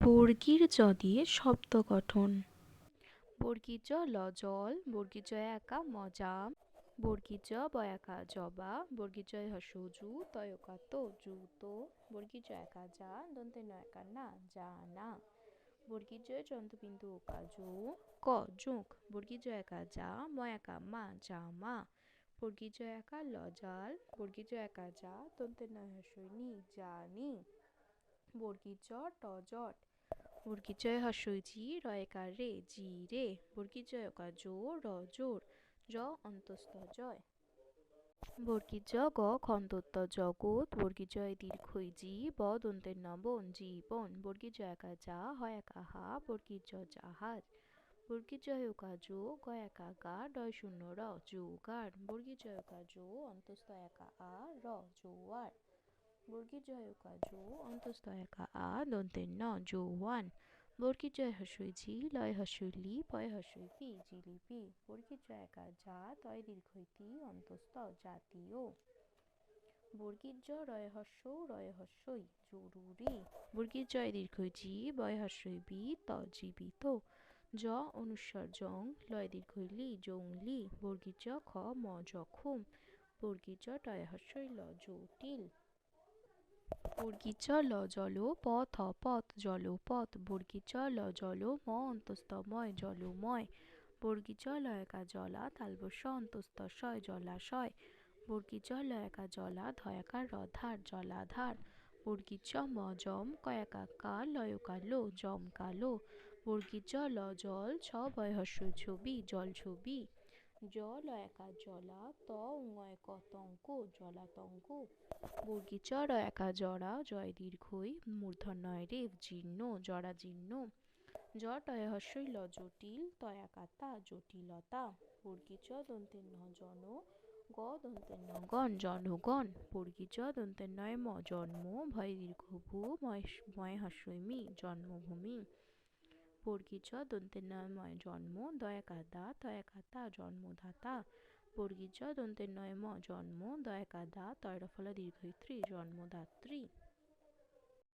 বর্গীর জ দিয়ে শব্দ গঠন বর্গীর জ ল জল বর্গীর একা মজা বর্গীর জ বয়াকা জবা বর্গীর জয় হসুজু তয়কা তো জুতো বর্গীর জ একা যা দন্তে নয়কা না যা না বর্গীর জয় চন্দ্রবিন্দু ওকা জো ক জোঁক বর্গীর একা যা ময়াকা মা যা মা বর্গীর জ একা লজাল বর্গীর জ একা যা দন্তে নয় হসইনি জানি বর্গীর জ ট জট বর্গীর জয় হস্যই জি রয়কার রে জি রে বর্গীর জয় ওকা জো র জোর, জ অন্তস্থ জয়। বর্গীর জ গ খন্তত্ব জগৎ বর্গীর জয় দীর্ঘই জি ব দন্তের ন বন জীবন বর্গীর জয় একা যা হয় একা হা বর্গীর জ জাহাজ। বর্গীর জয় ওকা জো গ একা গা ডয় শূন্য র জোগাড় বর্গীর জয় ওকা জো অন্তস্থ একা আ র জোয়ার বর্গীর জয় ওকা জো অন্তস্থ একা আ দন্তের ন জোয়ান বর্গীর জয় হস্যই ঝি লয় হস্যই লি পয় হস্যই পি জিলিপি বর্গীর জয় একা যা তয় দীর্ঘই তি অন্তস্থ জাতীয় বর্গীর জ রয় হস্য রয় হস্যই জরুরি বর্গীর জয় দীর্ঘই জি বয় হস্যই বি ত জীবিত জ অনুস্বর জং লয় দীর্ঘই লি জংলি বর্গীর জ খ ম জখম বর্গীর জ টয় হস্যই ল জটিল বর্গীর জ ল জল পথ পথ জলপথ বর্গীর জ ল জল ম অন্তস্তময় জলময় বর্গীর জ লয়কা জলা তালবস্য অন্তস্তশয় জলাশয় বর্গীর জ লয়কা জলা ধয়াকার রধার জলাধার বর্গীর জ ম জম, কয়াকা কা লয়কা লো জম কালো। বর্গীর জ ল জল, ছ, বয়হস্য ছবি, জল ছবি। জলা ত উঙয় কতঙ্ক জলাতঙ্ক বর্গীর চ রয়াকা জরা, জয় দীর্ঘই, মূর্ধন্যয় রে জীর্ণ, জরা জীর্ণ। জ টয় হস্যই ল জটিল, তয়াকাতা জটিলতা। বর্গীর চ দন্তের ন জন, গ দন্তের ন গণ জনগণ বর্গীর চ দন্তের নয় ম জন্ম, ভয় দীর্ঘ ভূ ময় ময় হস্যই মি, জন্মভূমি। বর্গীর চ দন্তের নয় ময় জন্ম কাদা তয়া তয়াকাতা, জন্মদাতা। দন্তের নয় ম জন্ম দয়া কাদা তয়রফলা দীর্ঘয়িত্রী, জন্মদাত্রী।